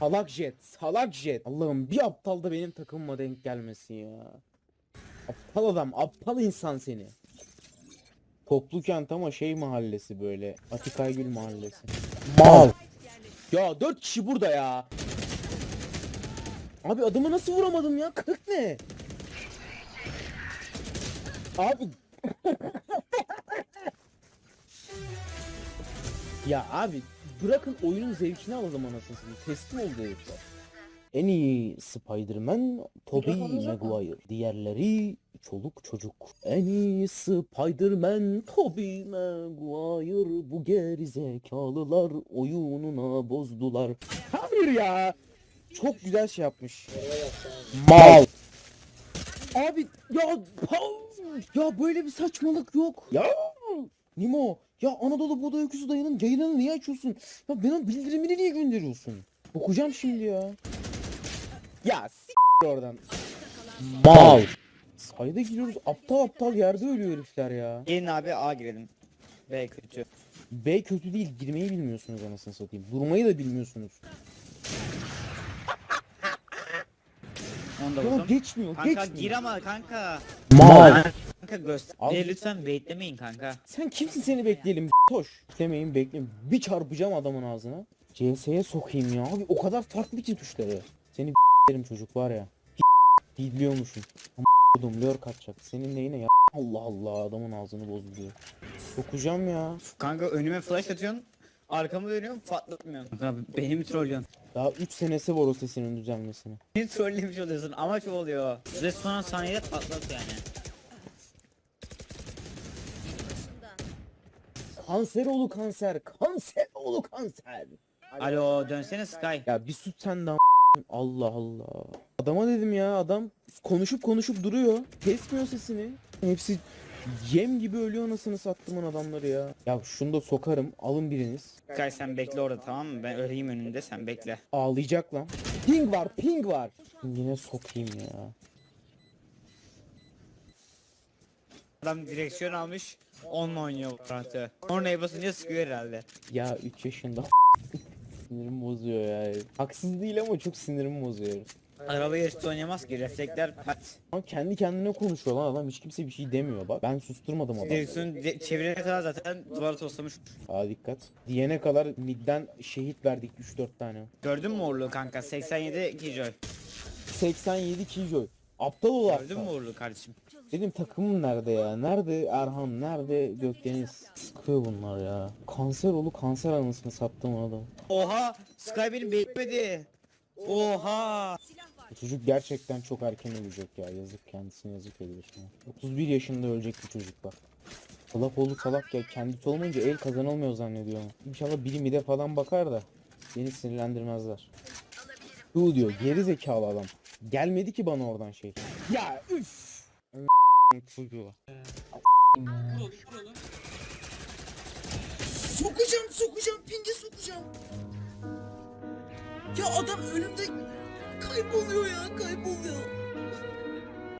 Salak jet, salak jet. Allah'ım bir aptal da benim takımıma denk gelmesin ya. Aptal adam, aptal insan seni. Toplu kent ama şey mahallesi böyle. Atikaygül mahallesi. Mal. Ya dört kişi burada ya. Abi adamı nasıl vuramadım ya? 40 ne? Abi. ya abi bırakın oyunun zevkini alalım anasını satayım. Teslim oldu herifler. En iyi Spider-Man Tobey Maguire. Diğerleri çoluk çocuk. En iyi Spider-Man Tobey Maguire. Bu gerizekalılar oyununa bozdular. Hayır ya. Çok güzel şey yapmış. Mal. Abi ya ya böyle bir saçmalık yok. Ya Nimo ya Anadolu Buğday Öyküsü dayının yayınını niye açıyorsun? Ya bana bildirimini niye gönderiyorsun? Okuyacağım şimdi ya. Ya s*** oradan. Mal. Sayda giriyoruz aptal aptal yerde ölüyor herifler ya. Gelin abi A girelim. B kötü. B kötü değil girmeyi bilmiyorsunuz anasını satayım. Durmayı da bilmiyorsunuz. Onu da Ya vurdum. geçmiyor Kanka geçmiyor. gir ama kanka. Mal. Kanka göster. Al. Beni lütfen baitlemeyin kanka. Sen kimsin seni bekleyelim toş. Demeyin bekleyin. Bir çarpacağım adamın ağzına. CS'ye sokayım ya abi o kadar farklı ki tuşları. Seni derim çocuk var ya. Biliyormuşum. Ama lör kaçacak. Senin neyine ya? Allah Allah adamın ağzını bozuluyor. Sokacağım ya. Kanka önüme flash atıyorsun. Arkamı dönüyorum patlatmıyorsun. Kanka beni mi trollüyorsun? Daha 3 senesi var o sesinin düzelmesine. Beni trollemiş oluyorsun. Amaç oluyor. Ve sonra saniyede patlat yani. Kanser oğlu kanser. Kanser oğlu kanser. Alo dönsene Sky. Ya bir sus sen de Allah Allah. Adama dedim ya adam konuşup konuşup duruyor. Kesmiyor sesini. Hepsi yem gibi ölüyor anasını sattımın adamları ya. Ya şunu da sokarım. Alın biriniz. Sky sen bekle orada tamam mı? Ben öleyim önünde sen bekle. Ağlayacak lan. Ping var ping var. Yine sokayım ya. Adam direksiyon almış. Onunla oynuyor rahatı. Ornaya basınca sıkıyor herhalde. Ya 3 yaşında sinirim bozuyor ya. Haksız değil ama çok sinirimi bozuyor. Araba yarışta oynayamaz ki refleksler pat. Ama kendi kendine konuşuyor lan adam hiç kimse bir şey demiyor bak. Ben susturmadım adamı. Direksiyon de- çevirene kadar zaten duvara toslamış. Aa dikkat. Diyene kadar midden şehit verdik 3-4 tane. Gördün mü uğurluğu kanka? 87 Killjoy. 87 Killjoy. Aptal ol Gördün mü uğurluğu kardeşim? Benim takımım nerede ya? Nerede Erhan? Nerede Gökdeniz? Sıkıyor bunlar ya. Kanser olu kanser anısını sattım adam. Oha! Sky beni beklemedi. Oha! Bu çocuk gerçekten çok erken ölecek ya. Yazık kendisine yazık an. 31 yaşında ölecek bir çocuk bak. Salak oğlu salak ya. Kendisi olmayınca el kazanılmıyor zannediyor. İnşallah biri mide falan bakar da beni sinirlendirmezler. Bu diyor geri zekalı adam. Gelmedi ki bana oradan şey. Ya üf. Çocuğu. Sokacağım sokacağım pinge sokacağım. Ya adam önümde kayboluyor ya kayboluyor.